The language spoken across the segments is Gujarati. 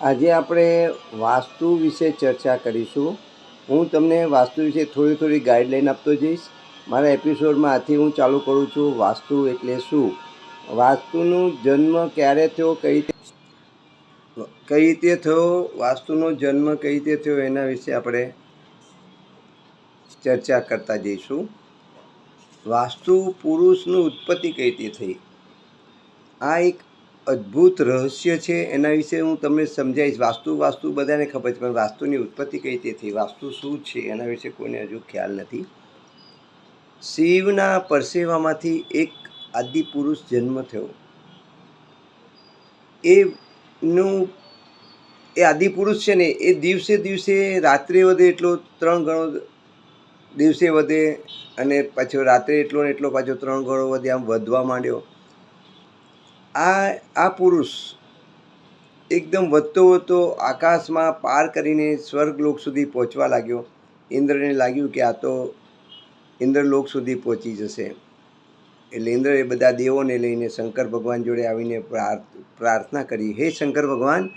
આજે આપણે વાસ્તુ વિશે ચર્ચા કરીશું. હું તમને વાસ્તુ વિશે થોડી થોડી ગાઈડલાઈન આપતો જઈશ. મારા એપિસોડમાં આથી હું ચાલુ કરું છું વાસ્તુ એટલે શું? વાસ્તુનો જન્મ ક્યારે થયો, કઈ કઈ રીતે થયો, વાસ્તુનો જન્મ કઈ રીતે થયો એના વિશે આપણે ચર્ચા કરતા જઈશું. વાસ્તુ પુરુષનું ઉત્પત્તિ કઈ રીતે થઈ? આ એક અદ્ભુત રહસ્ય છે એના વિશે હું તમને સમજાવીશ. વાસ્તુ વાસ્તુ બધાને ખબર છે, પણ વાસ્તુની ઉત્પત્તિ કઈ રીતે થઈ? વાસ્તુ શું છે? એના વિશે કોઈને હજુ ખ્યાલ નથી. શિવના પરસેવામાંથી એક આદિ પુરુષ જન્મ થયો. એનું, એ આદિ પુરુષ છે ને, એ દિવસે દિવસે રાત્રે વધે એટલો, ત્રણ ગણો દિવસે વધે અને પાછો રાત્રે એટલો ને એટલો પાછો ત્રણ ગણો વધે આમ વધવા માંડ્યો. આ આ પુરુષ એકદમ વધતો વધતો આકાશમાં પાર કરીને સ્વર્ગલોક સુધી પહોંચવા લાગ્યો. ઇન્દ્રને લાગ્યું કે આ તો ઇન્દ્રલોક સુધી પહોંચી જશે. એટલે ઇન્દ્રએ બધા દેવોને લઈને શંકર ભગવાન જોડે આવીને પ્રાર્થ, પ્રાર્થના કરી. હે શંકર ભગવાન,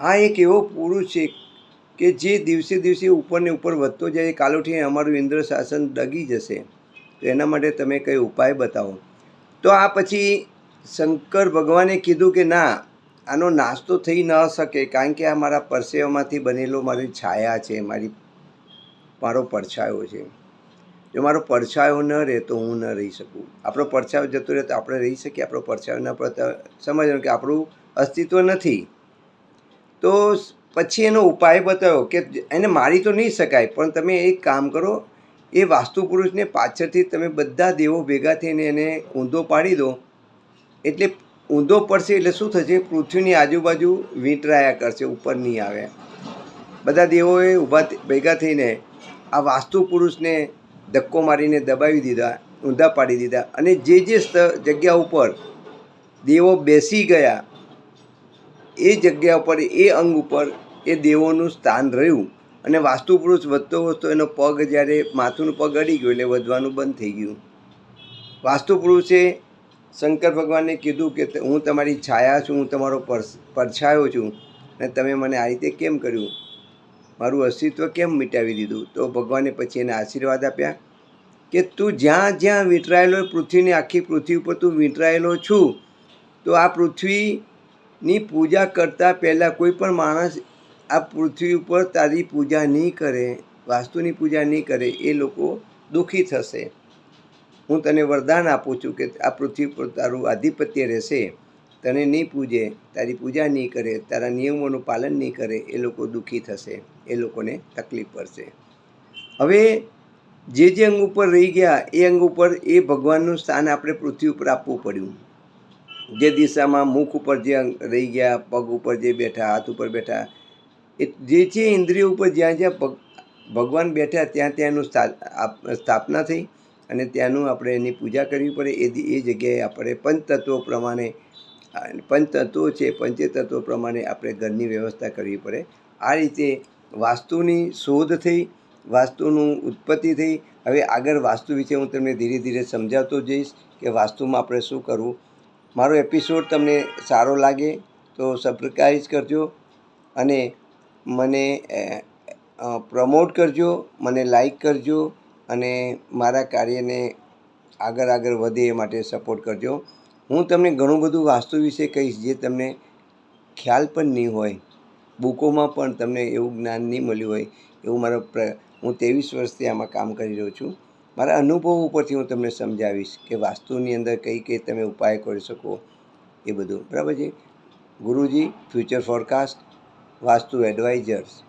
આ એક એવો પુરુષ છે કે જે દિવસે દિવસે ઉપરને ઉપર વધતો જાય કાલોઠી અમારું ઇન્દ્ર શાસન ડગી જશે. તો એના માટે તમે કંઈ ઉપાય બતાવો? તો આ પછી શંકર ભગવાને કીધું કે ના, આનો નાસ્તો થઈ ન શકે કારણ કે આ મારા પરસેવામાંથી બનેલો મારી છાયા છે, મારી મારો પડછાયો છે. જો મારો પડછાયો ન રહે તો હું ન રહી શકું. આપણો પડછાયો જતો રહે તો આપણે રહી શકીએ. આપણો પડછાયો ન પડે સમજવાનું કે આપણું અસ્તિત્વ નથી. તો પછી એનો ઉપાય બતાવ્યો કે એને મારી તો નહીં શકાય, પણ તમે એક કામ કરો, એ વાસ્તુ પુરુષને પાછળથી તમે બધા દેવો ભેગા થઈને એને ઊંધો પાડી દો એટલે ઊંધો પડશે એટલે શું થશે? પૃથ્વીની આજુબાજુ વીંટરાયા કરશે, ઉપર નહીં આવે. બધા દેવોએ ઊભા ભેગા થઈને આ વાસ્તુ પુરુષને ધક્કો મારીને દબાવી દીધા, ઊંધા પાડી દીધા અને જે જે જગ્યા ઉપર દેવો બેસી ગયા, એ જગ્યા ઉપર, એ અંગ ઉપર એ દેવોનું સ્થાન રહ્યું અને વાસ્તુ પુરુષ વધતો વધતો એનો પગ જ્યારે માથુંનું પગ અડી ગયું એટલે વધવાનું બંધ થઈ ગયું. વાસ્તુ પુરુષે શંકર ભગવાનને કીધું કે હું તમારી છાયા છું, હું તમારો પડછાયો છું અને તમે મને આ રીતે કેમ કર્યું? મારું અસ્તિત્વ કેમ મિટાવી દીધું? તો ભગવાને પછી એને આશીર્વાદ આપ્યા કે તું જ્યાં જ્યાં વીંટરાયેલો પૃથ્વીની આખી પૃથ્વી ઉપર તું વીંટરાયેલો છું. તો આ પૃથ્વીની પૂજા કરતાં પહેલાં કોઈ પણ માણસ આ પૃથ્વી ઉપર તારી પૂજા નહીં કરે, વાસ્તુની પૂજા નહીં કરે, એ લોકો દુઃખી થશે. હું તને વરદાન આપું છું કે આ પૃથ્વી પર તારું આધિપત્ય રહેશે. તને નહીં પૂજે, તારી પૂજા નહીં કરે, તારા નિયમોનું પાલન નહીં કરે, એ લોકો દુઃખી થશે, એ લોકોને તકલીફ પડશે. હવે જે જે અંગ ઉપર રહી ગયા, એ અંગ ઉપર એ ભગવાનનું સ્થાન આપણે પૃથ્વી ઉપર આપવું પડ્યું. જે દિશામાં મુખ ઉપર જે રહી ગયા, પગ ઉપર જે બેઠા, હાથ ઉપર બેઠા, એ જે જે ઇન્દ્રિયો ઉપર જ્યાં જ્યાં ભગ, ભગવાન બેઠા, ત્યાં ત્યાંનું સ્થાપના થઈ. અને ત્યાંનું આપણે એની પૂજા કરવી પડે. એ એ જગ્યાએ આપણે પંચતત્વો પ્રમાણે પંચતત્વો છે, પંચતત્વો પ્રમાણે આપણે ઘરની વ્યવસ્થા કરવી પડે. આ રીતે વાસ્તુની શોધ થઈ, વાસ્તુનું ઉત્પત્તિ થઈ. હવે આગળ વાસ્તુ વિશે હું તમને ધીરે ધીરે સમજાવતો જઈશ કે વાસ્તુમાં આપણે શું કરવું. મારો એપિસોડ તમને સારો લાગે તો સબસ્ક્રાઈબ કરજો અને મને પ્રમોટ કરજો, મને લાઈક કરજો. અને મારા કાર્યને આગળ આગળ વધે એ માટે સપોર્ટ કરજો. હું તમને ઘણું બધું વાસ્તુ વિશે કહીશ જે તમને ખ્યાલ પણ નહીં હોય. બુકોમાં પણ તમને એવું જ્ઞાન નહીં મળ્યું હોય એવું મારો હું ત્રેવીસ વર્ષથી આમાં કામ કરી રહ્યો છું. મારા અનુભવ ઉપરથી હું તમને સમજાવીશ કે વાસ્તુની અંદર કઈ કઈ તમે ઉપાય કરી શકો એ બધું. બરાબર છે? Guruji future forecast Vastu advisers